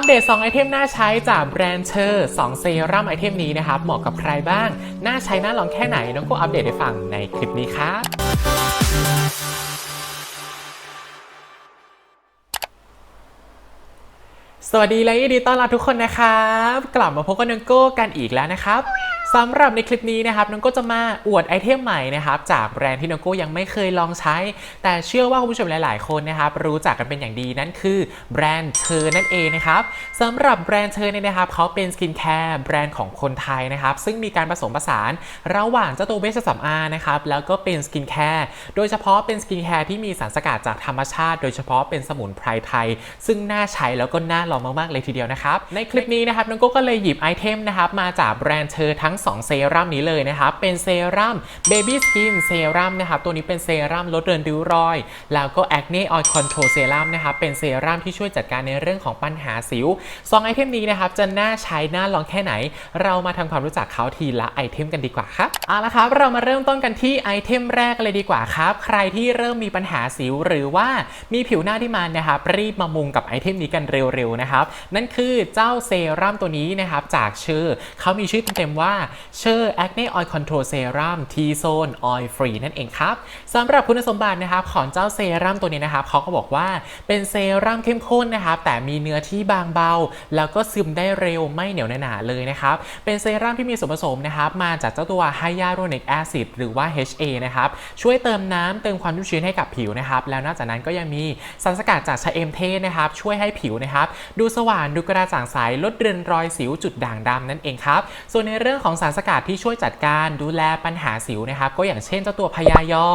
ปเดต 2 ไอเทมน่าใช้จากแบรนด์เชอร์2เซรั่มไอเทมนี้นะครับ เหมาะกับใครบ้าง น่าใช้น่าลองแค่ไหน น้องก็อัปเดตให้ฟังในคลิปนี้ครับสวัสดีและยินดีต้อนรับทุกคนนะครับ กลับมาพบกับน้องโก้กันอีกแล้วนะครับ สำหรับในคลิปนี้นะครับน้องก้จะมาอวดไอเทมใหม่นะครับจากแบรนด์ที่น้องก้ยังไม่เคยลองใช้ แต่เชื่อว่าคุณผู้ชมหลาย ๆ คนนะครับรู้จักกันเป็นอย่างดีนั่นคือแบรนด์เชอร์นั่นเองนะครับสำหรับแบรนด์เชอร์เนี่ยนะครับเขาเป็นสกินแคร์แบรนด์ของคนไทยนะครับซึ่งมีการผสมผสานระหว่างเจ้าตัวเวชสำอางนะครับแล้วก็เป็นสกินแคร์โดยเฉพาะเป็นสกินแคร์ที่มีสารสกัดจากธรรมชาติ โดยเฉพาะเป็นสมุนไพรไทย ซึ่งน่าใช้แล้วก็น่าลองมาก ๆ เลยทีเดียวนะครับในคลิปนี้นะครับน้องก็เลยหยิบไอเทมนะครับมาจากแบรนด์เชอร์ทั้ง2 เซรั่มนี้เลยนะครับเป็นเซรั่ม Baby Skin เซรั่มนะครับตัวนี้เป็นเซรั่มลดเรือนริ้วรอย แล้วก็ Acne Oil Control Serum นะครับเป็นเซรั่มที่ช่วยจัดการในเรื่องของปัญหาสิว2ไอเทมนี้นะครับจะน่าใช้น่าลองแค่ไหน เรามาทำความรู้จักเขาทีละไอเทมกันดีกว่าครับเอาละครับเรามาเริ่มต้นกันที่ไอเทมแรกเลยดีกว่าครับ ใครที่เริ่มมีปัญหาสิวหรือว่ามีผิวหน้าที่มันนะครับรีบมามุงกับไอเทมนี้กันเร็วๆนะครับ นั่นคือเจ้าเซรั่มตัวนี้นะครับจากชอร์เขามีชื่อเต็มๆว่าชอร์ Acne Oil Control Serum T-Zone Oil Free นั่นเองครับสำหรับคุณสมบัตินะครับของเจ้าเซรั่มตัวนี้นะครับเขาก็บอกว่าเป็นเซรั่มเข้มข้นนะครับแต่มีเนื้อที่บางเบา แล้วก็ซึมได้เร็วไม่เหนียวหนาเลยนะครับเป็นเซรั่มที่มีส่วนผสมนะครับมาจากเจ้าตัวไฮยาโรนิกแอซิดหรือว่า HA นะครับช่วยเติมน้ำเติมความชุ่มชื้นให้กับผิวนะครับแล้วนอกจากนั้นก็ยังมีสารสกัดจากชะเอมเทศนะครับช่วยให้ผิวนะครับดูสว่างดูกระจ่างใสลดเรือนรอยสิวจุดด่างดำนั่นเองครับส่วนในเรื่องของสารสกัดที่ช่วยจัดการดูแลปัญหาสิวนะครับ ก็อย่างเช่นเจ้าตัวพยายอ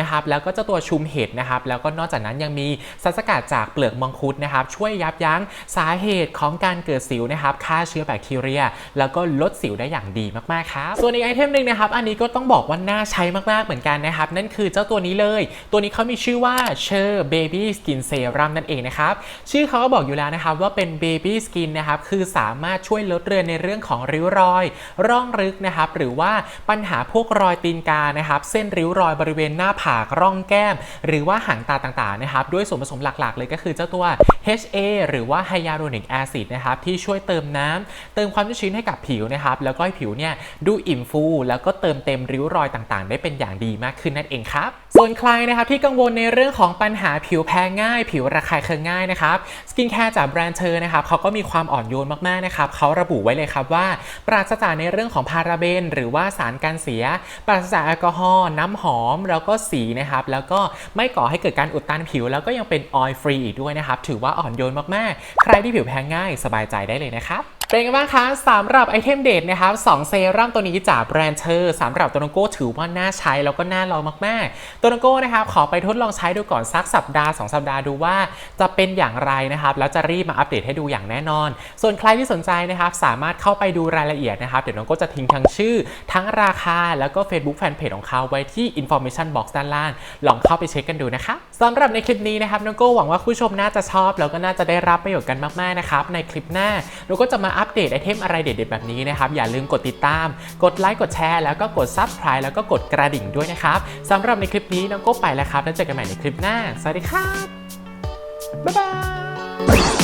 นะครับ แล้วก็เจ้าตัวชุมเห็ดนะครับ แล้วก็นอกจากนั้นยังมีสารสกัดจากเปลือกมังคุดนะครับ ช่วยยับยั้งสาเหตุของการเกิดสิวนะครับฆ่าเชื้อแบคทีเรีย แล้วก็ลดสิวได้อย่างดีมากๆครับส่วนอีกไอเทมหนึ่งนะครับ อันนี้ก็ต้องบอกว่าน่าใช้มากๆเหมือนกันนะครับ นั่นคือเจ้าตัวนี้เลย ตัวนี้เขามีชื่อว่าเชอร์เบบี้สกินเซรั่มนั่นเองนะครับชื่อเขาก็บอกอยู่แล้วนะครับว่าเป็นเบบี้สกินนะครับคือสามารถช่วยลดเรือนในเรื่องของริ้วรอย ร่องรึกนะครับหรือว่าปัญหาพวกรอยตีนกานะครับเส้นริ้วรอยบริเวณหน้าผากร่องแก้ม หรือว่าหางตาต่างๆนะครับด้วยส่วนผสมหลักๆ เลยก็คือเจ้าตัว HA หรือว่า Hyaluronic Acid นะครับที่ช่วยเติมน้ำเติมความชุ่มชื้นให้กับผิวนะครับแล้วก็ให้ผิวเนี่ยดูอิ่มฟู แล้วก็เติมเต็มริ้วรอยต่างๆ ได้เป็นอย่างดีมากขึ้นนั่นเองครับส่วนใครนะครับที่กังวลในเรื่องของปัญหาผิวแพ้ง่าย ผิวระคายเคืองง่ายนะครับสกินแคร์จากแบรนด์เธอนะครับเขาก็มีความอ่อนโยนมากๆนะครับเขาระบุไว้เลยครับว่าปราศจากในเรื่องของพาราเบน หรือว่าสารการเสีย ปราศจากแอลกอฮอล์น้ำหอมแล้วก็สีนะครับแล้วก็ไม่ก่อให้เกิดการอุดตันผิว แล้วก็ยังเป็นออยล์ฟรีอีกด้วยนะครับ ถือว่าอ่อนโยนมากๆ ใครที่ผิวแพ้ง่ายสบายใจได้เลยนะครับ เป็นไงบ้างคะสำหรับไอเทมเด็ดนะครับสองเซรั่มตัวนี้จากแบรนด์เชอร์สำหรับตัวน้องโก้ถือว่าน่าใช้แล้วก็น่าลองมาก ๆ ตัวน้องโก้นะครับขอไปทดลองใช้ดูก่อนสักสัปดาห์ 2 สัปดาห์ดูว่าจะเป็นอย่างไรนะครับแล้วจะรีบมาอัปเดตให้ดูอย่างแน่นอน ส่วนใครที่สนใจนะครับสามารถเข้าไปดูรายละเอียดนะครับเดี๋ยวน้องโก้จะทิ้งทั้งชื่อ ทั้งราคาแล้วก็ Facebook Fanpage ของเขาไว้ที่ information box ด้านล่าง ลองเข้าไปเช็คกันดูนะคะสำหรับในคลิปนี้นะครับน้องโก้หวังว่าผู้ชมน่าจะชอบ แล้วก็น่าจะได้รับประโยชน์กันมากๆนะครับในคลิปหน้าเราก็จะมาอัปเดตไอเทมอะไรเด็ดๆแบบนี้นะครับ อย่าลืมกดติดตาม กดไลค์กดแชร์แล้วก็กด subscribe แล้วก็กดกระดิ่งด้วยนะครับสำหรับในคลิปนี้น้องโก้ไปแล้วครับแล้วเจอกันใหม่ในคลิปหน้า สวัสดีครับบ๊ายบาย